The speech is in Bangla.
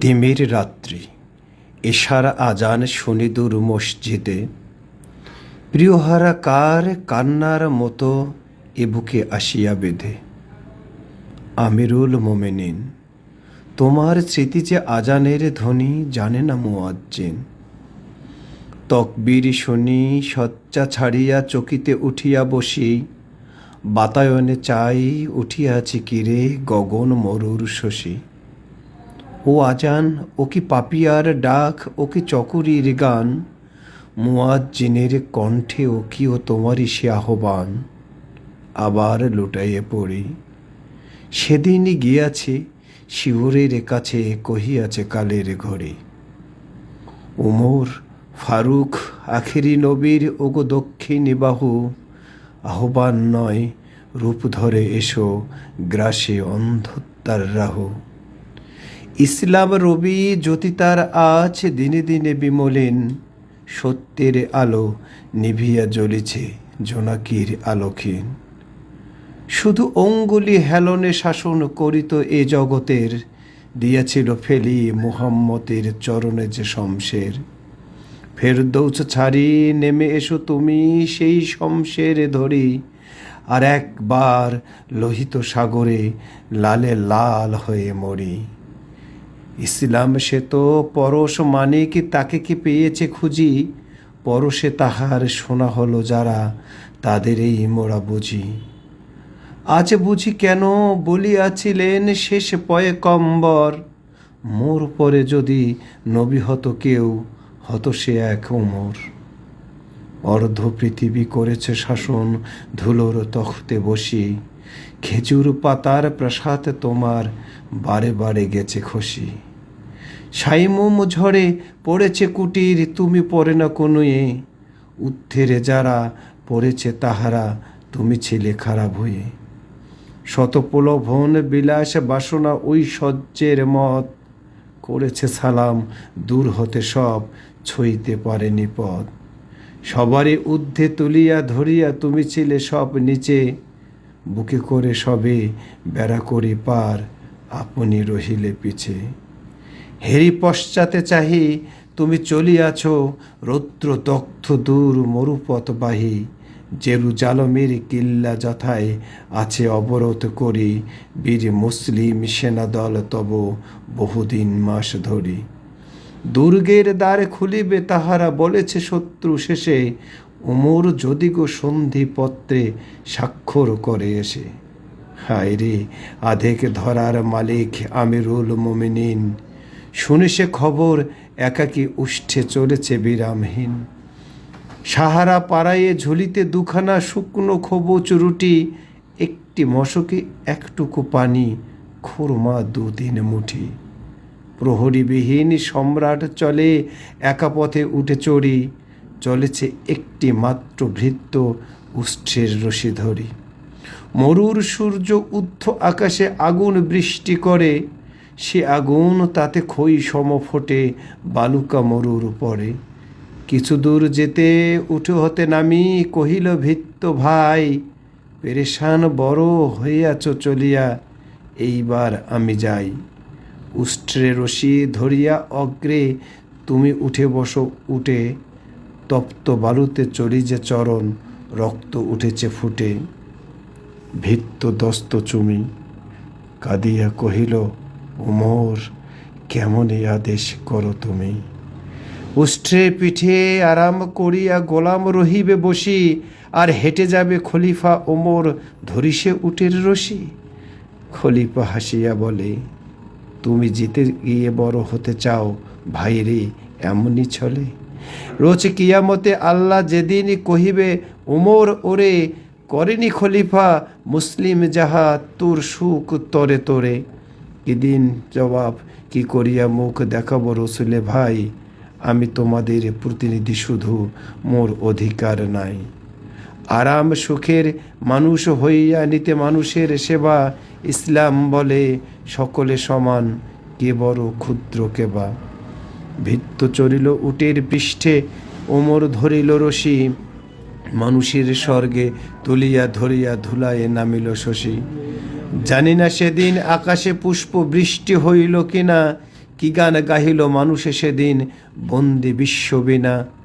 তিমির রাত্রি এশার আজান শুনি দূর মসজিদে। প্রিয়হারা কার কান্নার মতো এ বুকে আসিয়া বেঁধে। আমিরুল মোমেনিন, তোমার স্মৃতি যে আজানের ধ্বনি জানে না মুয়াজ্জিন। তকবীর শুনি সচ্চা ছাড়িয়া চকিতে উঠিয়া বসি, বাতায়নে চাই উঠিয়াছি কিরে গগন মরুর শশী। ও আজান, ও কি পাপিয়ার ডাক, ও কি চকুরির গান মুয়াজ্জিনের কণ্ঠে ও কি ও তোমারই সে আহ্বান? আবার লুটাইয়ে পড়ি। সেদিনই গিয়াছে শিবরের কাছে কহিয়াছে কালের ঘড়ি। উমর, ফারুক, আখেরি নবীর, ওগো দক্ষিণী বাহু, আহ্বান নয়, রূপ ধরে এসো, গ্রাসে অন্ধত্বার রাহু। ইসলাম রবি জ্যোতি তার আজ দিনে দিনে বিমলিন, সত্যের আলো নিভিয়া জ্বলিছে জোনাকির আলোকহীন শুধু অঙ্গুলি হেলনে শাসন করিত এ জগতের, দিয়াছিল ফেলি মুহাম্মতের চরণে যে শমশের। ফেরদৌস ছাড়ি নেমে এসো তুমি সেই শমশের ধরি, আর একবার লোহিত সাগরে লালে লাল হয়ে মরি। ইসলাম সে তো পরশ মানে কি তাকে কি পেয়েছে খুঁজি? পরশে তাহার শোনা হলো যারা তাদের এই মোরা বুঝি। আজ বুঝি কেন বলিয়াছিলেন শেষ পয়ে কম্বর মোর পরে যদি নবী হতো কেউ, হতো সে এক ওমর অর্ধ পৃথিবী করেছে শাসন, ধুলোর তখতে বসি। খেজুর পাতার প্রসাদ তোমার বারে বারে গেছে খুশি সাইমুম ঝড়ে পড়েছে কুটির, তুমি পড়ে না কোনো এ উত্থেরে যারা পড়েছে তাহারা, তুমি ছিলে খারাপ হয়ে। শতপ্রলোভন, বিলাস, বাসনা ওই সহ্যের মত করেছে সালাম, দূর হতে সব ছইতে পারেনি পথ। সবারই ঊর্ধ্বে তুলিয়া ধরিয়া তুমি ছিলে সব নিচে, বুকে করে সবে বেড়া করি পার, আপনি রহিলে পিছে। হেরি পশ্চাতে চাহি, তুমি চলিয়াছ রৌদ্র তক্থ দূর মরুপথবাহী জেরুজালমের কিল্লা যথায় আছে অবরোধ করি, বীর মুসলিম সেনাদল তব বহুদিন মাস ধরি। দুর্গের দ্বার খুলিবে তাহারা বলেছে শত্রু শেষে, উমর যদি গো সন্ধিপত্রে স্বাক্ষর করে এসে। হায় রে আধেক ধরার মালিক আমিরুল মোমিনিন। শুনে সে খবর একাকি উষ্ঠে চলেছে বিরামহীন। সাহারা পাড়াইয়ে ঝুলিতে দুখানা শুকনো খবুচ রুটি, একটি মশকে একটুকু পানি, খুরমা দুদিন মুঠি। প্রহরীবিহীন সম্রাট চলে, একা পথে উঠে চড়ি, চলেছে একটি মাত্র ভৃত্য উষ্ঠের রশি ধরি। মরুর সূর্য উত্থ আকাশে আগুন বৃষ্টি করে সে আগুন তাতে খই সম ফোটে, বালুকা মরুর পরে কিছু দূর যেতে উঠে হতে নামি, কহিল ভিত্ত ভাই, পেরেশান বড় হইয়াছ চলিয়া, এইবার আমি যাই। উষ্ট্রে রশি ধরিয়া অগ্রে তুমি উঠে বসো উঠে তপ্ত বালুতে চলি যে চরণ, রক্ত উঠেছে ফুটে। ভিত্ত দস্ত চুমি, কাঁদিয়া কহিল উমর কেমন আদেশ করো তুমি? উষ্ঠে পিঠে আরাম করিয়া গোলাম রহিবে বসি, আর হেঁটে যাবে খলিফা ওমর ধরিসে উটের রশি। খলিফা হাসিয়া বলে, তুমি জিতে গিয়ে বড় হতে চাও ভাইরে, এমনই চলে। রোজ কিয়ামতে আল্লাহ যেদিন কহিবে উমর ওরে, করেনি খলিফা, মুসলিম যাহা, তোর সুখ তরে তরে। কিদিন জবাব, কি করিয়া মুখ দেখাবো রসুলে ভাই? আমি তোমাদের প্রতিনিধি শুধু, মোর অধিকার নাই। আরাম সুখের মানুষ হইয়া নিতে মানুষের সেবা, ইসলাম বলে সকলে সমান, কে বড় ক্ষুদ্র কেবা ভিত্ত চরিল উটের পৃষ্ঠে, ওমর ধরিল রশি। মানুষের স্বর্গে তুলিয়া ধরিয়া ধুলায় নামিল শশী। জানি না সেদিন আকাশে পুষ্প বৃষ্টি হইল কিনা, কি গান গাহিল মানুষে সেদিন বন্দি বিশ্ববীণা